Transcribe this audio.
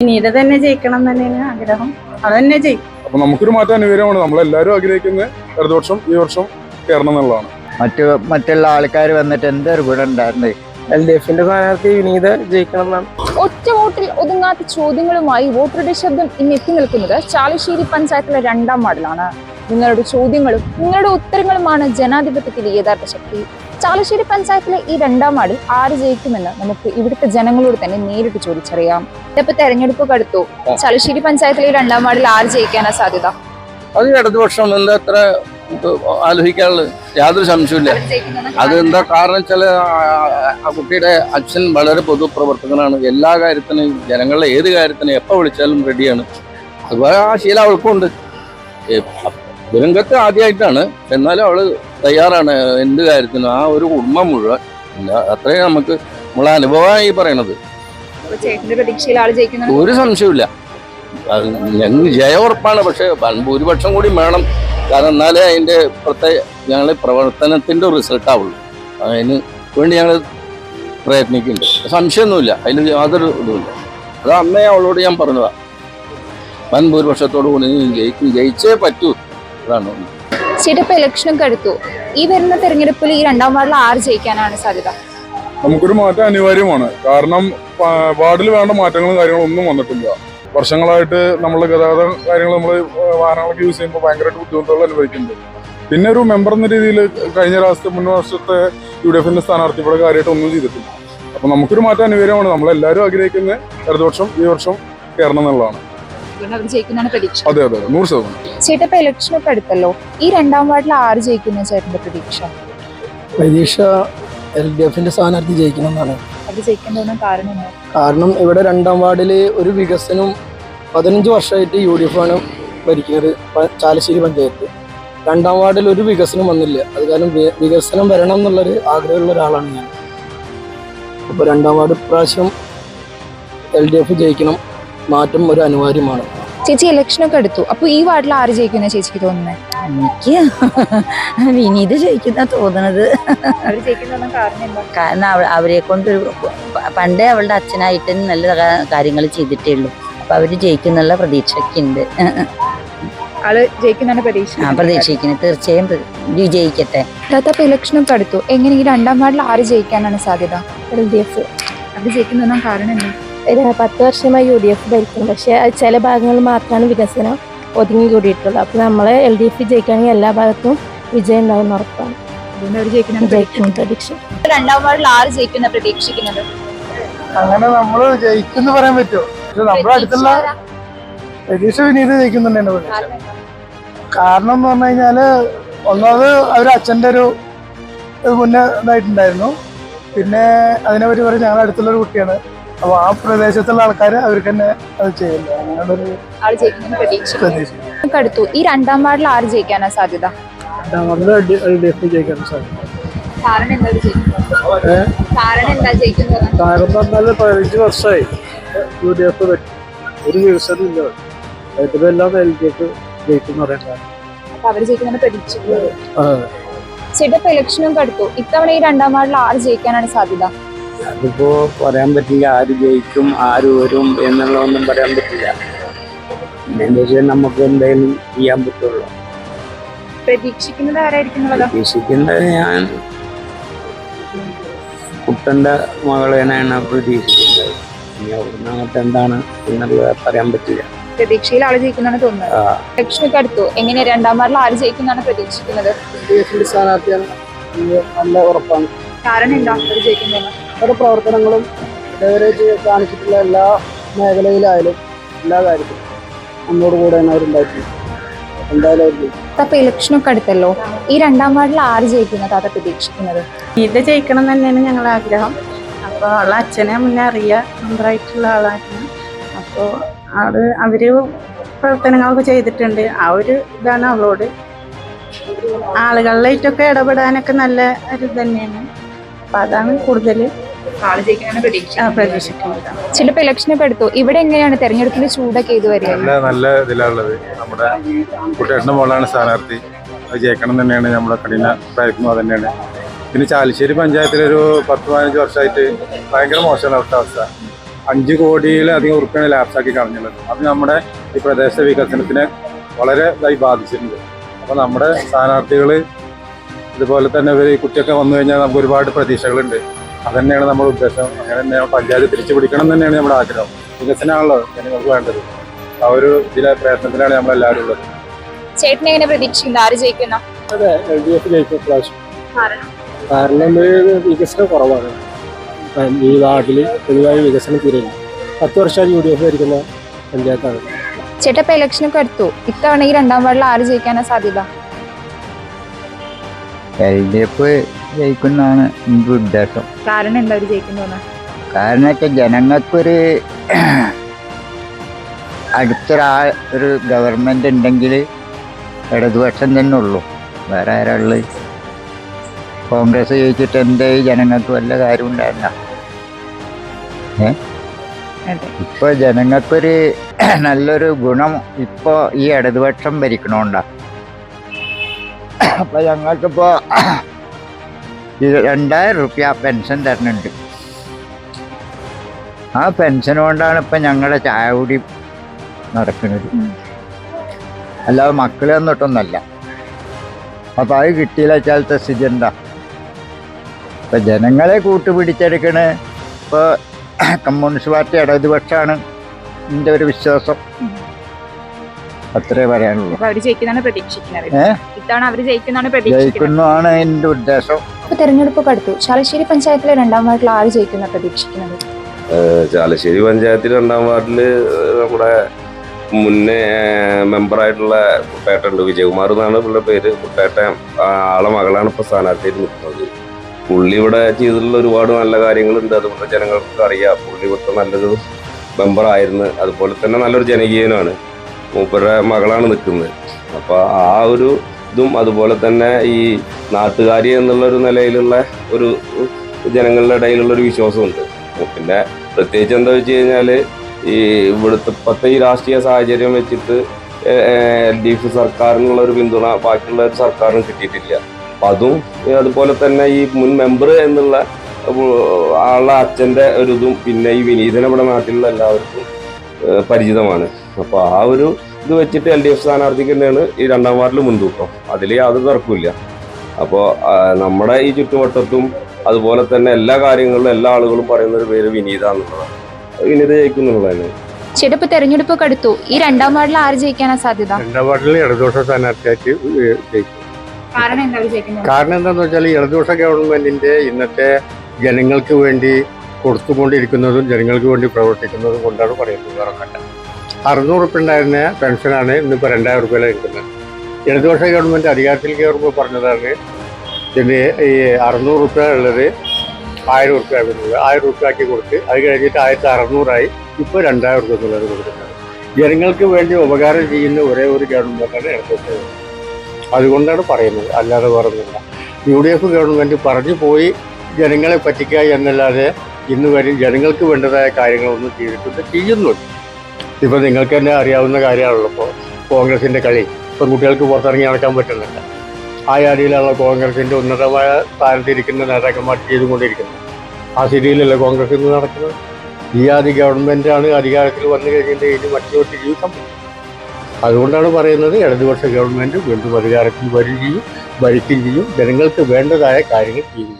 പിന്നീട് തന്നെ ജയിക്കണം എന്ന് തന്നെയാണ് ആഗ്രഹം. അത് തന്നെ ജയിക്കും അപ്പൊ നമുക്കൊരു മാറ്റം അനിവാര്യമാണ് നമ്മളെല്ലാവരും ആഗ്രഹിക്കുന്നത് അടുത്ത വർഷം ഈ വർഷം കയറണം എന്നുള്ളതാണ്. മറ്റു മറ്റുള്ള ആൾക്കാർ വന്നിട്ട് എന്തൊരു ഗുണം ഉണ്ടായിരുന്നേ? എൽ ഡി എഫിന്റെ സ്ഥാനാർത്ഥി വിനീത ജയിക്കണം എന്നാണ് ഒറ്റ വോട്ടിൽ ഒതുങ്ങാത്ത ചോദ്യങ്ങളുമായി വോട്ടറുടെ ശബ്ദം ഇന്ന് എത്തി നിൽക്കുന്നത് ചാലശ്ശേരി പഞ്ചായത്തിലെ രണ്ടാം വാർഡിലാണ്. നിങ്ങളുടെ ചോദ്യങ്ങളും നിങ്ങളുടെ ഉത്തരങ്ങളുമാണ് ജനാധിപത്യത്തിന്റെ യഥാർത്ഥ ശക്തി. ചാലശ്ശേരി പഞ്ചായത്തിലെ ഈ രണ്ടാം വാർഡിൽ ആര് ജയിക്കുമെന്ന് നമുക്ക് ഇവിടുത്തെ ജനങ്ങളോട് തന്നെ നേരിട്ട് ചോദിച്ചറിയാം. ഇതിപ്പോ തെരഞ്ഞെടുപ്പ് കടുത്തു. ചാലശ്ശേരി പഞ്ചായത്തിലെ ഈ രണ്ടാം വാർഡിൽ ആര് ജയിക്കാനാ സാധ്യത? അത് ഇടതുപക്ഷം എന്താ അത്ര ആലോചിക്കാനുള്ളത് യാതൊരു സംശയമില്ല അതെന്താ കാരണം? വെച്ചാൽ ആ കുട്ടിയുടെ അച്ഛൻ വളരെ പൊതുപ്രവർത്തകനാണ്. എല്ലാ കാര്യത്തിനും ജനങ്ങളുടെ ഏത് കാര്യത്തിനും എപ്പോൾ വിളിച്ചാലും റെഡിയാണ് അതുപോലെ ആ ശീലം അവൾക്കുണ്ട് ദുരംഗത്ത് ആദ്യമായിട്ടാണ് എന്നാലും അവൾ തയ്യാറാണ് എന്ത് കാര്യത്തിനും. ആ ഒരു കുടുംബം മുഴുവൻ. അത്രയും നമുക്ക് നമ്മളെ അനുഭവമായി പറയണത്. ഒരു സംശയമില്ല ഞങ്ങൾ ഞങ്ങൾക്ക് ജയം ഉറപ്പാണ്. പക്ഷെ ഭൂരിപക്ഷം കൂടി വേണം. കാരണം എന്നാലേ അതിന്റെ പ്രത്യേക ഞങ്ങൾ പ്രവർത്തനത്തിന്റെ റിസൾട്ട് ആവുള്ളൂ. അതിന് വേണ്ടി ഞങ്ങൾ പ്രയത്നിക്കുന്നുണ്ട്. സംശയമൊന്നുമില്ല. അതിന് യാതൊരു ഇതുമില്ല. അത് അമ്മയെ അവളോട് ഞാൻ പറഞ്ഞതാ. വൻ ഭൂരിപക്ഷത്തോടു കൂടി ജയിക്കും ജയിച്ചേ പറ്റൂ. അതാണ് ചേട്ടാ ഇപ്പൊ ഇലക്ഷനൊക്കെ അടുത്തു. ഈ വരുന്ന തെരഞ്ഞെടുപ്പിൽ ഈ രണ്ടാം വാർഡിൽ ആര് ജയിക്കാനാണ് സാധ്യത? നമുക്കൊരു മാറ്റം അനിവാര്യമാണ്. കാരണം വാർഡിൽ വേണ്ട മാറ്റങ്ങളും കാര്യങ്ങളും ഒന്നും വന്നിട്ടില്ല. വർഷങ്ങളായിട്ട് നമ്മൾ ഗതാഗത കാര്യങ്ങൾ നമ്മൾ വാഹനങ്ങളൊക്കെ യൂസ് ചെയ്യുമ്പോൾ ഭയങ്കരമായിട്ട് ബുദ്ധിമുട്ടുകൾ അനുഭവിക്കുന്നുണ്ട്. പിന്നെ ഒരു മെമ്പർ എന്ന രീതിയിൽ കഴിഞ്ഞ പ്രാവശ്യത്തെ മുൻ വർഷത്തെ യു ഡി എഫിന്റെ സ്ഥാനാർത്ഥി ഇവിടെ കാര്യമായിട്ട് ഒന്നും ചെയ്തിട്ടില്ല. അപ്പൊ നമുക്കൊരു മാറ്റം അനിവാര്യമാണ്. നമ്മളെല്ലാവരും ആഗ്രഹിക്കുന്നത് ഇടതുപക്ഷം ഈ വർഷം കയറണം എന്നുള്ളതാണ്. അതുകൊണ്ട് അവർ ജയിക്കുന്നതാണ് പ്രതീക്ഷ. അതെ അതെ നൂറ് ശതമാനം. ചേട്ടാ ഇപ്പൊ ഇലക്ഷനൊക്കെ അടുത്തല്ലോ. ഈ രണ്ടാം വാർഡിൽ ആര് ജയിക്കുന്ന ചേട്ടന്റെ പ്രതീക്ഷ? പ്രതീക്ഷ എൽ ഡി എഫിന്റെ സ്ഥാനാർത്ഥി ജയിക്കണം എന്നാണ് അത് ജയിക്കാൻ കാരണം എന്താ? കാരണം ഇവിടെ രണ്ടാം വാർഡിൽ ഒരു വികസനം പതിനഞ്ച് വർഷമായിട്ട് യു ഡി എഫ് ആണ് ഭരിക്കുന്നത് പ- ചാലശ്ശേരി പഞ്ചായത്ത്. രണ്ടാം വാർഡിൽ ഒരു വികസനം വന്നില്ല. അത് കാരണം വി- വികസനം വരണം എന്നുള്ളൊരു ആഗ്രഹമുള്ള ഒരാളാണ് ഞാൻ. അപ്പോൾ രണ്ടാം വാർഡ് ഇപ്രാവശ്യം എൽ ഡി എഫ് ജയിക്കണം. മാറ്റം ഒരു അനിവാര്യമാണ്. ചേച്ചി ഇലക്ഷനൊക്കെ എടുത്തു. അപ്പൊ ഈ വാർഡിൽ ആര് ജയിക്കുന്ന ചേച്ചിക്ക് തോന്നുന്നത് എനിക്ക് വിനീത് ജയിക്കുന്ന തോന്നണത്. കാരണം അവരെ കൊണ്ട് പണ്ടേ അവളുടെ അച്ഛനായിട്ട് നല്ല കാര്യങ്ങൾ ചെയ്തിട്ടേ ഉള്ളൂ. അപ്പൊ അവർ ജയിക്കുന്നുള്ള പ്രതീക്ഷയ്ക്കുണ്ട്. ആൾ ജയിക്കുന്നതാണ് പ്രതീക്ഷ. ആ പ്രതീക്ഷിക്കുന്നു. തീർച്ചയായും വിജയിക്കട്ടെ. താത്ത ഇപ്പൊ ഇലക്ഷനൊക്കെ അടുത്തു എങ്ങനെ ഈ രണ്ടാം വാർഡിൽ ആര് ജയിക്കാനാണ് സാധ്യത? എൽ ഡി എഫ് അവർ ജയിക്കുന്ന കാരണം എന്താ? പത്ത് വർഷമായി യു ഡി എഫ് ഭരിക്കും പക്ഷേ അത് ചില ഭാഗങ്ങളിൽ മാത്രമാണ് വികസനം ഒതുങ്ങി കൂടിയിട്ടുള്ളത്. അപ്പോൾ നമ്മൾ എൽ ഡി എഫ് ജയിക്കുകയാണെങ്കിൽ എല്ലാ ഭാഗത്തും വിജയം ഉണ്ടാവും ഉറപ്പാണ്. ജയിക്കുന്ന പ്രതീക്ഷ. രണ്ടാം വാർഡിൽ ജയിക്കുന്ന പ്രതീക്ഷിക്കുന്നത്? അങ്ങനെ നമ്മൾ ജയിക്കുന്നു പറയാൻ പറ്റുമോ? നമ്മുടെ അടുത്തുള്ള പ്രതീക്ഷ വിനീത് ജയിക്കുന്നുണ്ട് കാരണം എന്ന് പറഞ്ഞു കഴിഞ്ഞാൽ ഒന്നാമത് അവർ അച്ഛന്റെ ഒരു മുന്നേ ഇതായിട്ടുണ്ടായിരുന്നു. പിന്നെ അതിനെപ്പറ്റി പറയും ഞങ്ങളുടെ അടുത്തുള്ള ഒരു കുട്ടിയാണ്. അപ്പൊ ആ പ്രദേശത്തുള്ള ആൾക്കാര് അവർക്ക് തന്നെ അത് ചെയ്യുന്നു. അങ്ങനെയുള്ളൊരു ആൾ ജയിക്കുന്ന പ്രതീക്ഷ പ്രതീക്ഷ അടുത്തു ഈ രണ്ടാം വാർഡിൽ ആര് ജയിക്കാനാ സാധ്യത? എൽ ഡി എഫ് ജയിക്കാൻ സാധിക്കും കാരണം എന്താ അവർ ജയിക്കുന്നത്? കാരണം എന്താ ജയിക്കുന്നത്? കാരണം എന്ന് പറഞ്ഞാൽ പതിനഞ്ച് വർഷമായി യു ഡി എഫ് ഒരു വികസനം ഇല്ല. ഇതിലെല്ലാം എൽ ഡി എഫ് ജയിക്കും പറയാൻ അപ്പൊ അവർ ജയിക്കുന്ന പ്രതീക്ഷ ചേട്ടാ ഇപ്പൊ ഇലക്ഷനൊക്കെ അടുത്തു. ഇത്തവണ ഈ രണ്ടാം വാർഡിൽ ആര് ജയിക്കാനാണ് സാധ്യത? അതിപ്പോ പറയാൻ പറ്റില്ല ആര് ജയിക്കും ആര് വരും എന്നുള്ളതൊന്നും പറയാൻ പറ്റില്ല. എന്താ വെച്ചാൽ നമുക്ക് എന്തായാലും ചെയ്യാൻ പറ്റുള്ളൂ. പ്രതീക്ഷിക്കുന്നത് ആരായിരിക്കും പ്രതീക്ഷിക്കുന്നത് ഞാൻ കുട്ടന്റെ മകളേനാണ് പ്രതീക്ഷിക്കുന്നത്. ഇനി അവിടുന്ന് അങ്ങോട്ട് എന്താണ് എന്നുള്ളത് പറയാൻ പറ്റില്ല. പ്രതീക്ഷയിൽ ആൾ ജയിക്കുന്നതാണ് തോന്നുന്നത്. ലക്ഷ്മിക്ക് അടുത്തു? എങ്ങനെ രണ്ടാം വാർഡിൽ ആര് ജയിക്കുന്നതാണ് പ്രതീക്ഷിക്കുന്നത്? നല്ല ഉറപ്പാണ്. കാരണം എന്താ അവരുടെ പ്രവർത്തനങ്ങളും ലെവറേജ് കാണിച്ചിട്ടുള്ള എല്ലാ മേഖലയിലായാലും എല്ലാ കാര്യത്തിലും നമ്മോട് കൂടെയാണ് അവരുണ്ടായിട്ടുള്ളത് എന്തായാലും അവർ ഇലക്ഷനൊക്കെ അടുത്തല്ലോ. ഈ രണ്ടാം വാർഡിൽ ആര് ജയിക്കുന്നത് അതാ പ്രതീക്ഷിക്കുന്നത്? ഇത് ജയിക്കണം എന്ന് തന്നെയാണ് ഞങ്ങളുടെ ആഗ്രഹം. അപ്പോൾ അവളെ അച്ഛനെ മുന്നേ അറിയാം മെമ്പറായിട്ടുള്ള ആളായിരുന്നു. അപ്പോൾ ആൾ അവർ പ്രവർത്തനങ്ങളൊക്കെ ചെയ്തിട്ടുണ്ട്. ആ ഒരു ഇതാണ് അവളോട്. ആളുകളിലായിട്ടൊക്കെ ഇടപെടാനൊക്കെ നല്ല ഒരു ഇത് തന്നെയാണ്. അപ്പം അതാണ് കൂടുതൽ ചിലപ്പോ ഇലക്ഷനൊക്കെ എടുത്തു. ഇവിടെ എങ്ങനെയാണ് തെരഞ്ഞെടുപ്പിൽ ചൂടൊക്കെ ഇത് വരിക? നല്ല നല്ല ഇതിലുള്ളത് നമ്മുടെ കുട്ടേട്ടന്റെ മോളാണ് സ്ഥാനാർത്ഥി. അത് ജയിക്കണം തന്നെയാണ്. നമ്മുടെ കഠിന പ്രയത്നം തന്നെയാണ്. പിന്നെ ചാലിശ്ശേരി പഞ്ചായത്തിലൊരു പത്ത് പതിനഞ്ച് വർഷമായിട്ട് ഭയങ്കര മോശമാണ് അവിടുത്തെ അവസ്ഥ. അഞ്ച് കോടിയിലധികം ഉറുപ്പിയാണ് ലാപ്സാക്കി കളഞ്ഞുള്ളത്. അത് നമ്മുടെ ഈ പ്രദേശ വികസനത്തിന് വളരെ ഇതായി ബാധിച്ചിട്ടുണ്ട്. അപ്പോൾ നമ്മുടെ സ്ഥാനാർത്ഥികൾ ഇതുപോലെ തന്നെ ഇവർ ഈ കുട്ടിയൊക്കെ വന്നു കഴിഞ്ഞാൽ നമുക്ക് ഒരുപാട് പ്രതീക്ഷകളുണ്ട്. അത് തന്നെയാണ് നമ്മുടെ ഉദ്ദേശം. അങ്ങനെ തന്നെ പഞ്ചായത്ത് തിരിച്ചു പിടിക്കണം എന്ന് തന്നെയാണ് നമ്മുടെ ആഗ്രഹം. വികസനമാണല്ലോ ജനങ്ങൾക്ക് വേണ്ടത്. ആ ഒരു ഇതിലെ പ്രയത്നത്തിലാണ് നമ്മളെല്ലാവരും ഉള്ളത്. ചേട്ടൻ എങ്ങനെ പ്രതീക്ഷിക്കുന്നത് ആര് ജയിക്കുന്ന? അതെ എൽ ഡി എഫ് ജയിക്കും പ്രാവശ്യം കാരണം? വികസനം കുറവാണ്. ഈ നാട്ടിൽ പൊതുവായി വികസനം തീരെയില്ല പത്ത് വർഷം യു ഡി എഫ് ഭരിക്കുന്ന പഞ്ചായത്താണ്. ചേട്ടപ്പ ഇലക്ഷനൊക്കെ എടുത്തു ഇത്തവണ ഈ രണ്ടാം വാർഡിൽ ആര് ജയിക്കാനാ സാധ്യത? എൽ ഡി എഫ് ജയിക്കുന്നതാണ് എന്റെ ഉദ്ദേശം. കാരണം എന്താ ജയിക്കുന്നു കാരണം വെച്ചാൽ ജനങ്ങൾക്കൊരു അടുത്തൊരാ ഒരു ഗവൺമെന്റ് ഉണ്ടെങ്കിൽ ഇടതുപക്ഷം തന്നെ ഉള്ളൂ. വേറെ ആരാൾ കോൺഗ്രസ് ജയിച്ചിട്ട് എന്തേ ജനങ്ങൾക്ക് വല്ല കാര്യം ഉണ്ടായിരുന്ന ഇപ്പൊ ജനങ്ങൾക്കൊരു നല്ലൊരു ഗുണം ഇപ്പോ ഈ ഇടതുപക്ഷം ഭരിക്കണോണ്ടാ. അപ്പൊ ഞങ്ങൾക്കിപ്പോൾ രണ്ടായിരം റുപ്യ പെൻഷൻ തരുന്നുണ്ട്. ആ പെൻഷൻ കൊണ്ടാണ് ഇപ്പം ഞങ്ങളുടെ ചായ കുടി നടക്കുന്നത്. അല്ലാതെ മക്കളെ വന്നിട്ടൊന്നല്ല. അപ്പം അത് കിട്ടിയില്ല വെച്ചാലത്തെ സ്ഥിതി എന്താ? ഇപ്പം ജനങ്ങളെ കൂട്ടുപിടിച്ചെടുക്കണ ഇപ്പോൾ കമ്മ്യൂണിസ്റ്റ് പാർട്ടി ഇടതുപക്ഷമാണ് എന്റെ ഒരു വിശ്വാസം. അത്രേ പറയാനുള്ളൂ. അവർ ജയിക്കുന്നതാണ് പ്രതീക്ഷിക്കുന്നത്. ഏ? ഇത്തവണ അവർ ജയിക്കുന്നതാണ് പ്രതീക്ഷിക്കുന്നത്. ജയിക്കുന്നതാണ് എന്റെ ഉദ്ദേശം. ഇപ്പൊ തെരഞ്ഞെടുപ്പ് അടുത്തു ചാലശ്ശേരി പഞ്ചായത്തിലെ രണ്ടാം വാർഡിൽ ആര് ജയിക്കുന്ന പ്രതീക്ഷിക്കുന്നത്? ചാലശ്ശേരി പഞ്ചായത്തിൽ രണ്ടാം വാർഡിൽ നമ്മുടെ മുന്നേ മെമ്പറായിട്ടുള്ള കുട്ടേട്ടുണ്ട് വിജയകുമാർ എന്നാണ് പുള്ളിയുടെ പേര്. കുട്ടേട്ട ആളെ മകളാണ് ഇപ്പോൾ സ്ഥാനാർത്ഥിയായിട്ട് നിൽക്കുന്നത്. പുള്ളി ഇവിടെ ചെയ്തിട്ടുള്ള ഒരുപാട് നല്ല കാര്യങ്ങളുണ്ട്. അതുപോലെ ജനങ്ങൾക്ക് അറിയാം പുള്ളി ഇവിടുത്തെ നല്ലൊരു മെമ്പറായിരുന്നു. അതുപോലെ തന്നെ നല്ലൊരു ജനകീയനാണ്. മൂപ്പരുടെ മകളാണ് നിൽക്കുന്നത്. അപ്പോൾ ആ ഒരു ഇതും അതുപോലെ തന്നെ ഈ നാട്ടുകാരി എന്നുള്ള ഒരു നിലയിലുള്ള ഒരു ജനങ്ങളുടെ ഇടയിലുള്ള ഒരു വിശ്വാസമുണ്ട്. പിന്നെ പ്രത്യേകിച്ച് എന്താ വെച്ച് കഴിഞ്ഞാൽ ഈ ഇവിടുത്തെ ഇപ്പോഴത്തെ ഈ രാഷ്ട്രീയ സാഹചര്യം വെച്ചിട്ട് എൽ ഡി എഫ് സർക്കാരിനുള്ള ഒരു പിന്തുണ ബാക്കിയുള്ള ഒരു സർക്കാരിനും കിട്ടിയിട്ടില്ല. അപ്പം അതും അതുപോലെ തന്നെ ഈ മുൻ മെമ്പർ എന്നുള്ള ആളുടെ അച്ഛന്റെ ഒരു ഇതും പിന്നെ ഈ വിനീതൻ നമ്മുടെ നാട്ടിലുള്ള എല്ലാവർക്കും പരിചിതമാണ്. അപ്പോൾ ആ ഒരു ഇത് വെച്ചിട്ട് എൽ ഡി എഫ് സ്ഥാനാർത്ഥിക്ക് തന്നെയാണ് ഈ രണ്ടാം വാർഡിൽ മുൻതൂക്കം. അതിൽ യാതൊരു തർക്കമില്ല അപ്പോൾ നമ്മുടെ ഈ ചുറ്റുവട്ടത്തും അതുപോലെ തന്നെ എല്ലാ കാര്യങ്ങളിലും എല്ലാ ആളുകളും പറയുന്ന ഒരു പേര് വിനീത എന്നുള്ളതാണ്. വിനീത ജയിക്കുന്നുള്ളതാണ് ചേട്ടപ്പ് തെരഞ്ഞെടുപ്പ് അടുത്തു. ഈ രണ്ടാം വാർഡിൽ ആര് ജയിക്കാനാ സാധ്യത? രണ്ടാം വാർഡിൽ ഇടതുപക്ഷ സ്ഥാനാർത്ഥിയായിട്ട് ജയിക്കും. കാരണം എന്താണെന്ന് വെച്ചാൽ ഈ ഇടതുപക്ഷ ഗവൺമെന്റിന്റെ ഇന്നത്തെ ജനങ്ങൾക്ക് വേണ്ടി കൊടുത്തുകൊണ്ടിരിക്കുന്നതും ജനങ്ങൾക്ക് വേണ്ടി പ്രവർത്തിക്കുന്നതും കൊണ്ടാണ് പറയുന്നത്. വേറെ ഒന്നല്ല. അറുന്നൂറ് ഉറുപ്പ് ഉണ്ടായിരുന്ന പെൻഷനാണ് ഇന്നിപ്പോൾ രണ്ടായിരം റുപ്യയിലാണ് ഇരിക്കുന്നത് ഇടതുപക്ഷ ഗവൺമെന്റ് അധികാരത്തിൽ കയറുമ്പോൾ പറഞ്ഞതാണ് ഇതിന് ഈ അറുന്നൂറ് റുപ്യ ഉള്ളത് ആയിരം റുപ്യ വരുന്നത് ആയിരം റുപ്യ ആക്കി കൊടുത്ത് അത് കഴിഞ്ഞിട്ട് ആയിരത്തി അറുന്നൂറായി ഇപ്പോൾ രണ്ടായിരം റുപ്യ എന്നുള്ളത് കൊടുക്കുന്നത്. ജനങ്ങൾക്ക് വേണ്ടി ഉപകാരം ചെയ്യുന്ന ഒരേ ഒരു ഗവൺമെന്റാണ് ഇടതുപക്ഷ അതുകൊണ്ടാണ് പറയുന്നത്. അല്ലാതെ വേറൊന്നുമില്ല. യു ഡി എഫ് ഗവൺമെന്റ് പറഞ്ഞു പോയി ജനങ്ങളെ പറ്റിക്കുക എന്നല്ലാതെ ഇന്ന് വരെ ജനങ്ങൾക്ക് വേണ്ടതായ കാര്യങ്ങളൊന്നും ചെയ്തിട്ടുണ്ട് ചെയ്യുന്നുണ്ട്. ഇപ്പം നിങ്ങൾക്ക് തന്നെ അറിയാവുന്ന കാര്യമാണല്ലോ ഇപ്പോൾ കോൺഗ്രസിന്റെ കളി. പെൺകുട്ടികൾക്ക് പുറത്തിറങ്ങി നടക്കാൻ പറ്റുന്നില്ല. ആ രീതിയിലുള്ള കോൺഗ്രസിന്റെ ഉന്നതമായ സ്ഥാനത്തിരിക്കുന്ന നേതാക്കന്മാർ ചെയ്തുകൊണ്ടിരിക്കുന്നത്. ആ സ്ഥിതിയിലല്ലേ കോൺഗ്രസ് ഇന്ന് നടക്കുന്നത്? ഈ ആദ്യ ഗവൺമെന്റാണ് അധികാരത്തിൽ വന്നു കഴിഞ്ഞിട്ട് ഇനി മറ്റൊരു ജീവിക്കാൻ പറ്റും അതുകൊണ്ടാണ് പറയുന്നത് ഇടതുപക്ഷ ഗവൺമെന്റ് വീണ്ടും അധികാരത്തിൽ വരികയും ഭരിക്കുകയും ജനങ്ങൾക്ക് വേണ്ടതായ കാര്യങ്ങൾ ചെയ്യും